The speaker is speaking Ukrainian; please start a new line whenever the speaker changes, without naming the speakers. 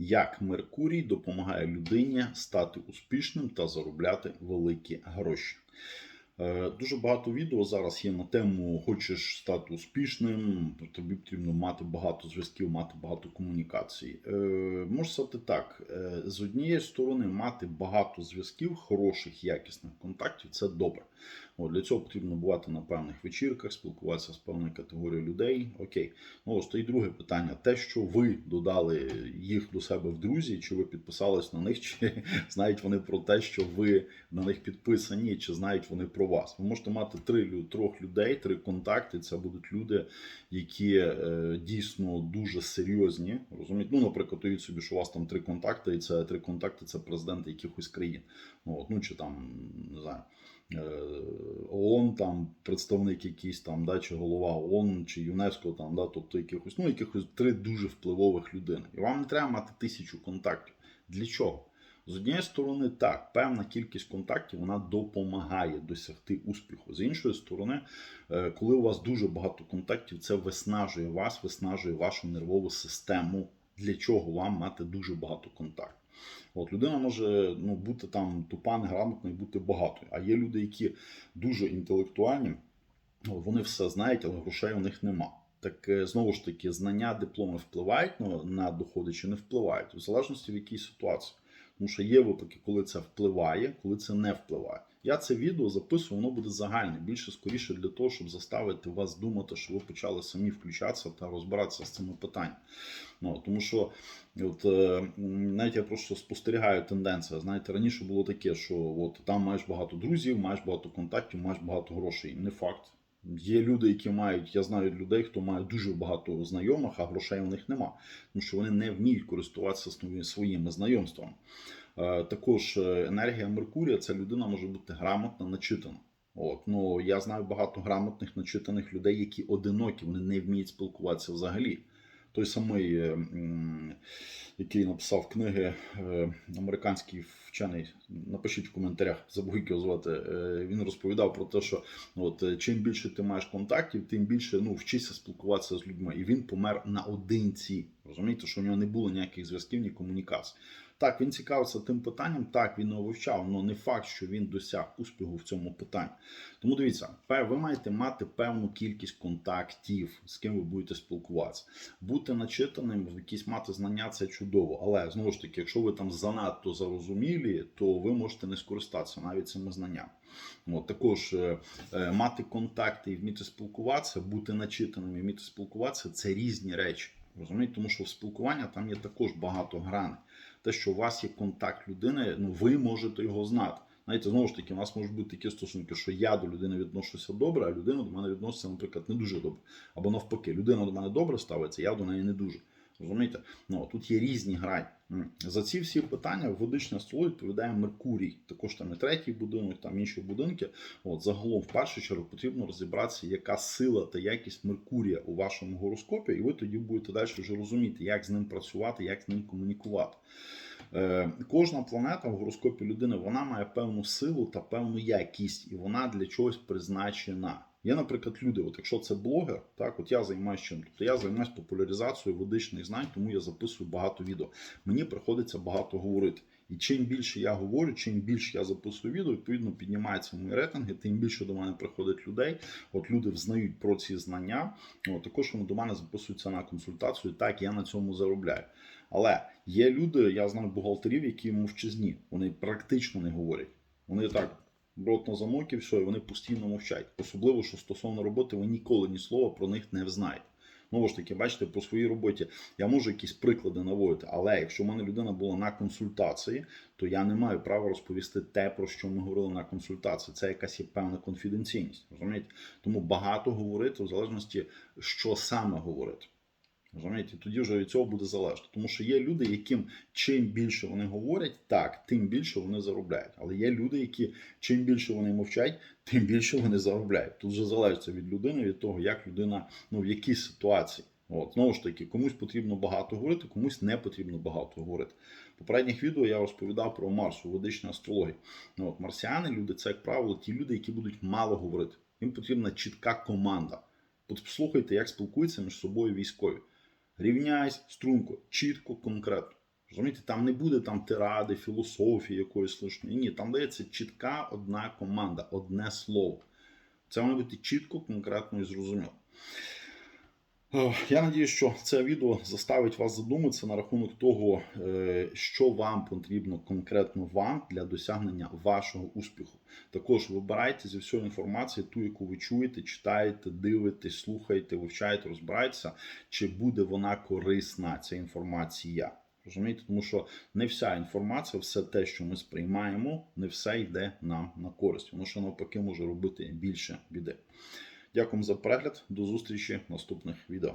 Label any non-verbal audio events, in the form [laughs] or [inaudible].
Як Меркурій допомагає людині стати успішним та заробляти великі гроші. Е, Дуже багато відео зараз є на тему хочеш стати успішним, тобі потрібно мати багато зв'язків, мати багато комунікацій. Е, Можу сказати так: е, з однієї сторони, мати багато зв'язків, хороших, якісних контактів це добре. От, для цього потрібно бувати на певних вечірках, спілкуватися з певною категорією людей. Окей. Ну, ось то і друге питання: те, що ви додали їх до себе в друзі, чи ви підписались на них, [laughs] чи знають вони про те, що ви на них підписані, чи знають вони про вас. Ви можете мати три трьох людей, три контакти. Це будуть люди, які е, дійсно дуже серйозні. Розумієте? Ну, наприклад, уявіть собі, що у вас там три контакти, і це три контакти це президенти якихось країн. Ну, от, ну чи там не знаю. Е, ООН, там представник якийсь там, да, чи голова ООН, чи ЮНЕСКО, там, да, тобто якихось, ну, якихось три дуже впливових людини. І вам не треба мати тисячу контактів. Для чого? З однієї сторони, так, певна кількість контактів вона допомагає досягти успіху. З іншої сторони, е, коли у вас дуже багато контактів, це виснажує вас, виснажує вашу нервову систему. Для чого вам мати дуже багато контактів? От людина може ну, бути там тупа, неграмотна і бути багатою. А є люди, які дуже інтелектуальні, вони все знають, але грошей у них нема. Так е, знову ж таки, знання, дипломи впливають ну, на доходи чи не впливають, в залежності в якій ситуації. Тому що є випадки, коли це впливає, коли це не впливає. Я це відео записую, воно буде загальне, більше скоріше для того, щоб заставити вас думати, що ви почали самі включатися та розбиратися з цими питаннями. Ну, тому що от, е, навіть я просто спостерігаю тенденцію. Знаєте, раніше було таке, що от там маєш багато друзів, маєш багато контактів, маєш багато грошей. Не факт. Є люди, які мають, я знаю людей, хто має дуже багато знайомих, а грошей у них нема, тому що вони не вміють користуватися своїми- знайомствами. Е, Також е, енергія Меркурія це людина може бути грамотна, начитана. От, ну я знаю багато грамотних, начитаних людей, які одинокі, вони не вміють спілкуватися взагалі. Той самий, е, який написав книги, е, американський вчений, напишіть в коментарях, забув його звати. е, Він розповідав про те, що от е, чим більше ти маєш контактів, тим більше ну, вчися спілкуватися з людьми. І він помер наодинці. Розумієте, що у нього не було ніяких зв'язків, ні комунікацій. Так, він цікавився тим питанням, так, він його вивчав, але не факт, що він досяг успіху в цьому питанні. Тому дивіться, ви маєте мати певну кількість контактів, з ким ви будете спілкуватися. Бути начитаним, якісь мати знання це чудово. Але знову ж таки, якщо ви там занадто зарозумілі, то ви можете не скористатися навіть цими знаннями. От, також е, е, мати контакти і вміти спілкуватися, бути начитаним і вміти спілкуватися це різні речі. Розумієте, тому що в спілкування там є також багато граней. Те, що у вас є контакт людини, ну ви можете його знати. Знаєте, знову ж таки, у нас можуть бути такі стосунки, що я до людини відношуся добре, а людина до мене відноситься, наприклад, не дуже добре. Або навпаки, людина до мене добре ставиться, я до неї не дуже. Розумієте? Ну, тут є різні грані. За ці всі питання ведичне столо відповідає Меркурій. Також там і третій будинок, там інші будинки. От загалом, в першу чергу, потрібно розібратися, яка сила та якість Меркурія у вашому гороскопі, і ви тоді будете далі вже розуміти, як з ним працювати, як з ним комунікувати. Е, кожна планета в гороскопі людини вона має певну силу та певну якість, і вона для чогось призначена. Є, наприклад, люди, от якщо це блогер, так от я займаюся чим? Тобто я займаюся популяризацією ведичних знань, тому я записую багато відео. Мені приходиться багато говорити. І чим більше я говорю, чим більше я записую відео, відповідно піднімаються мої рейтинги, тим більше до мене приходить людей. От люди взнають про ці знання. От, також вони до мене записуються на консультацію. Так, я на цьому заробляю. Але є люди, я знаю бухгалтерів, які мовчазні. Вони практично не говорять. Вони так. Рот на замок і все, і вони постійно мовчать. Особливо, що стосовно роботи, ви ніколи ні слова про них не знаєте. Знову ж таки, бачите, по своїй роботі я можу якісь приклади наводити, але якщо в мене людина була на консультації, то я не маю права розповісти те, про що ми говорили на консультації. Це якась є певна конфіденційність. Розумієте? Тому багато говорити в залежності, що саме говорити. Розумієте, тоді вже від цього буде залежно. Тому що є люди, яким чим більше вони говорять, так, тим більше вони заробляють. Але є люди, які чим більше вони мовчать, тим більше вони заробляють. Тут вже залежить від людини, від того, як людина, ну в якій ситуації. От, знову ж таки, комусь потрібно багато говорити, комусь не потрібно багато говорити. В попередніх відео я розповідав про Марс у ведичній астрології. Ну, от, марсіани, люди, це, як правило, ті люди, які будуть мало говорити. Їм потрібна чітка команда. От як спілкуються між собою військові. Рівняйсь, струнко, чітко, конкретно. Розумієте, там не буде там тиради, філософії якоїсь слушної. Ні, там дається чітка одна команда, одне слово. Це має бути чітко, конкретно і зрозуміло. Е, Я надію, що це відео заставить вас задуматися на рахунок того, е, що вам потрібно конкретно вам для досягнення вашого успіху. Також вибирайте зі всієї інформації ту, яку ви чуєте, читаєте, дивитесь, слухаєте, вивчаєте, розбираєтеся, чи буде вона корисна, ця інформація. Розумієте, тому що не вся інформація, все те, що ми сприймаємо, не все йде нам на користь. Воно ще навпаки може робити більше біди. Дякую за перегляд. До зустрічі в наступних відео.